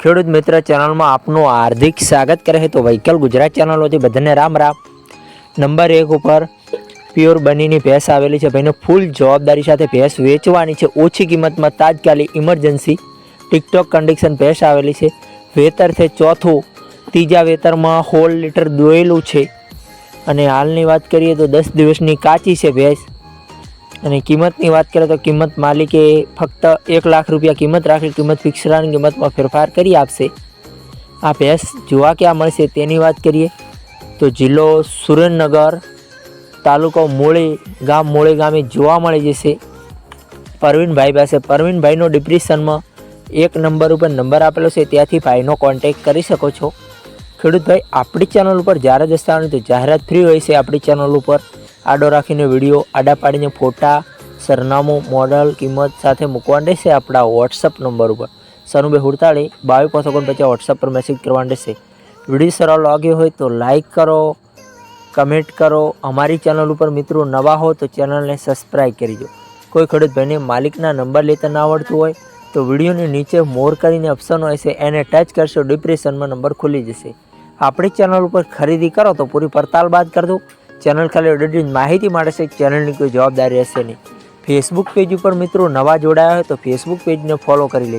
ખેડૂત મિત્ર ચેનલમાં આપનું હાર્દિક સ્વાગત કરે છે. તો વહીકલ ગુજરાત ચેનલોથી બધાને રામ રામ. નંબર એક ઉપર પ્યોર બનીની ભેંસ આવેલી છે. ભાઈને ફૂલ જવાબદારી સાથે ભેંસ વેચવાની છે. ઓછી કિંમતમાં તાત્કાલિક ઇમરજન્સી, ટિકટોક કન્ડિશન ભેંસ આવેલી છે. વેતર છે ચોથું, ત્રીજા વેતરમાં હોલ લીટર દોયેલું છે. અને હાલની વાત કરીએ તો દસ દિવસની કાચી છે ભેંસ. અને કિંમતની વાત કરીએ તો કિંમત માલિકે ફક્ત એક લાખ રૂપિયા કિંમત રાખી, કિંમત ફિક્સરાની કિંમતમાં ફેરફાર કરી આપશે. આ ભેંસ જોવા ક્યાં મળશે તેની વાત કરીએ તો જિલ્લો સુરેન્દ્રનગર તાલુકો મૂળી ગામ, મૂળી ગામે જોવા મળી જશે. પરવીનભાઈ પાસે, પરવીનભાઈનો ડિપ્રેશનમાં એક નંબર ઉપર નંબર આપેલો છે, ત્યાંથી ભાઈનો કોન્ટેક કરી શકો છો. ખેડૂતભાઈ, આપણી ચેનલ ઉપર જ્યારે જ સ્થાન તો જાહેરાત ફ્રી હોય છે આપણી ચેનલ ઉપર. આડો રાખીને વીડિયો આડા પાડીને ફોટા, સરનામું મોડલ કિંમત સાથે મૂકવાનું રહેશે આપણા વોટ્સઅપ નંબર ઉપર. સનુભાઈ હુડતાળી, બાવીસ પણ ઓગણપચાસ વોટ્સઅપ પર મેસેજ કરવા રહેશે. વીડિયો સરળ લાગ્યો હોય તો લાઇક કરો કમેન્ટ કરો. અમારી ચેનલ ઉપર મિત્રો નવા હો તો ચેનલને સબસ્ક્રાઈબ કરી દો. કોઈ ખેડૂત ભાઈને માલિકના નંબર લેતા ના આવડતું હોય તો વિડીયોની નીચે મોર કરીને ઓપ્શન હોય છે, એને ટચ કરશો ડિપ્રેશનમાં નંબર ખુલી જશે. આપણી ચેનલ ઉપર ખરીદી કરો તો પૂરી પડતાલ બાદ કરજો. ચેનલ ખાલી ઓડિટની માહિતી માટે છે ચેનલની કોઈ જવાબદારી રહેશે નહીં. ફેસબુક પેજ ઉપર મિત્રો નવા જોડાયા હોય તો ફેસબુક પેજને ફોલો કરી લેજો.